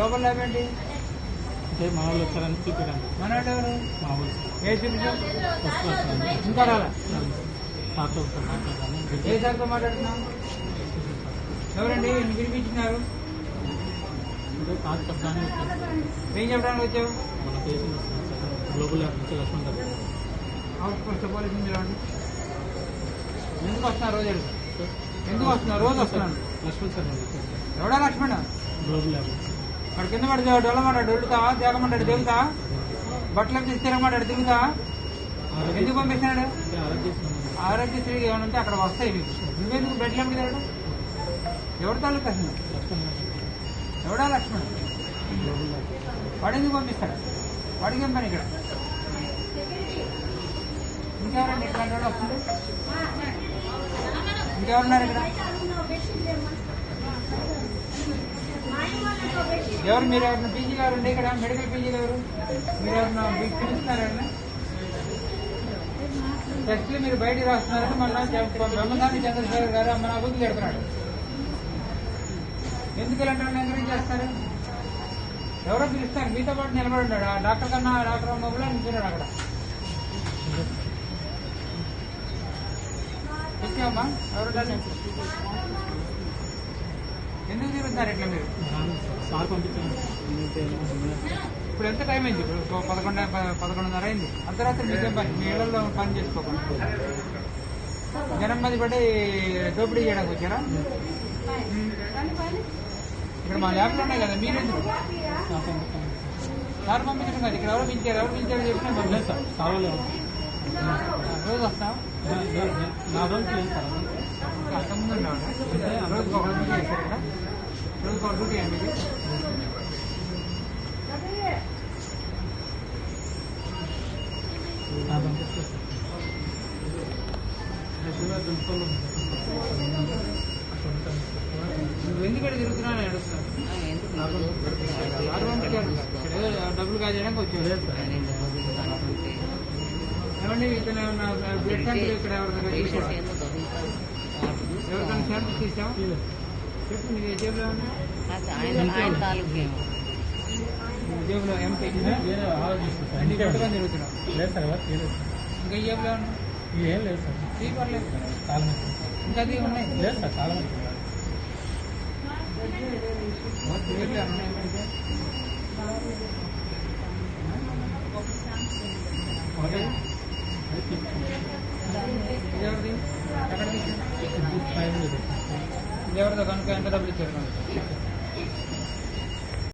Lab ఏంటి అంటే మా వాళ్ళు వచ్చారని చూపించండి మనోడు ఎవరు మా వాళ్ళు. ఏ చూపించావు ఫస్ట్ వస్తుంది ఇంకా రాలా? సార్తో ఒకసారి మాట్లాడదాను ఏ సార్తో మాట్లాడుతున్నావు? ఎవరండి? ఇన్ని పిలిపించినారు? అంటే సార్ చెప్పడానికి ఏం చెప్పడానికి వచ్చావు? మన పేషెంట్ వస్తున్నాం సార్. గ్లోబల్ యాప్ నుంచి లక్ష్మణ్ గారు అవుట్ పోస్ట్ పోలీసు మీరు రండి. ఎందుకు వస్తున్నారు రోజు. ఎందుకు వస్తున్నారు? రోజు వస్తున్నాను లక్ష్మణ్ సార్ ఎవడా లక్ష్మణ? గ్లోబల్ యాప్ అక్కడ కింద పడితే డొల్లమాడాడు దొరుకుతావా దేగమంటాడు దిగుతా బట్టలు తీసి తిరగమాడాడు తిరుగుతా? ఎందుకు పంపిస్తున్నాడు? ఆరోగ్యశ్రీ ఏమైనా ఉంటే అక్కడ వస్తాయి మీకు. నువ్వెందుకు బెడ్లు ఎప్పుడు తిరగడు ఎవడు తాలూకు అసలు ఎవడా లక్ష్మణ్? వాడు ఎందుకు పంపిస్తాడు? వాడికి ఏం పని ఇక్కడ? ఇంకెవరండి ఇట్లాంటి వాడు వస్తుంది ఇంకెవరున్నారు ఇక్కడ? ఎవరు మీరు ఎవరిన పీజీ గారు ఉండే ఇక్కడ మెడికల్ పీజీలు ఎవరు మీరు ఎవరిన మీకు పిలుస్తున్నారండి టెస్ట్లు మీరు బయటికి రాస్తున్నారని మళ్ళీ బ్రహ్మదాని చంద్రశేఖర్ గారు అమ్మ నా బుద్ధి పెడుతున్నాడు ఎందుకు ఇలాంటి వాళ్ళని ఎంకరేజ్ చేస్తారు? ఎవరో పిలుస్తారు. మీతో పాటు నిలబడి ఉన్నాడు. ఆ డాక్టర్ కన్నా డాక్టర్ మొబైల్ నిల్చున్నాడు అక్కడ. ఇచ్చావమ్మా ఎవరు ఎందుకు తిరుగుతారు ఇట్లా మీరు? సార్ పంపించాను. ఇప్పుడు ఎంత టైం అయింది? ఇప్పుడు పదకొండు పదకొండున్నర అయింది. అర్ధరాత్రి మీకేం పని మీ ఇళ్ళలో పని చేసుకోకుండా. జనం మంది పడి దోపిడీ చేయడానికి వచ్చారా. ఇక్కడ మా ల్యాబ్లో ఉన్నాయి కదా మీరెందుకు? సార్ పంపించడం కాదు ఇక్కడ ఎవరు పిలిచారు? ఎవరు పిలిచారు చెప్పినా లేదు పంపిస్తాం సార్ సార్ వాళ్ళు రోజు వస్తాం నా రోజు లేదు సార్. అంతకుముందు రోజుకి ఒక చేశారు ఇక్కడ అండి నువ్వు ఎందుకంటే తిరుగుతున్నాను అని డబ్బులు కాజేయడానికి వచ్చాడు ఏమండి ఇతను బ్లడ్ సెంటర్ ఇక్కడ ఎవరికైనా తీసావా? ఎవరికైనా సెంటర్ చెప్పు నీ జేబులో ఉంది ఆయన తాలూకేమో నీ జేబులో ఎంపీ వేరే ఆలోచిస్తాను అన్ని పట్టుకొని లేదు సార్. ఎవరు లేదు ఇంకా జేబులో ఉన్నా ఏం లేదు సార్ పర్లేదు చాలా మంది. ఇంకా అది ఉన్నాయి లేదు. సార్ చాలా ఎవరితో కనుక ఎంత డబ్బులు ఇచ్చారు కనుక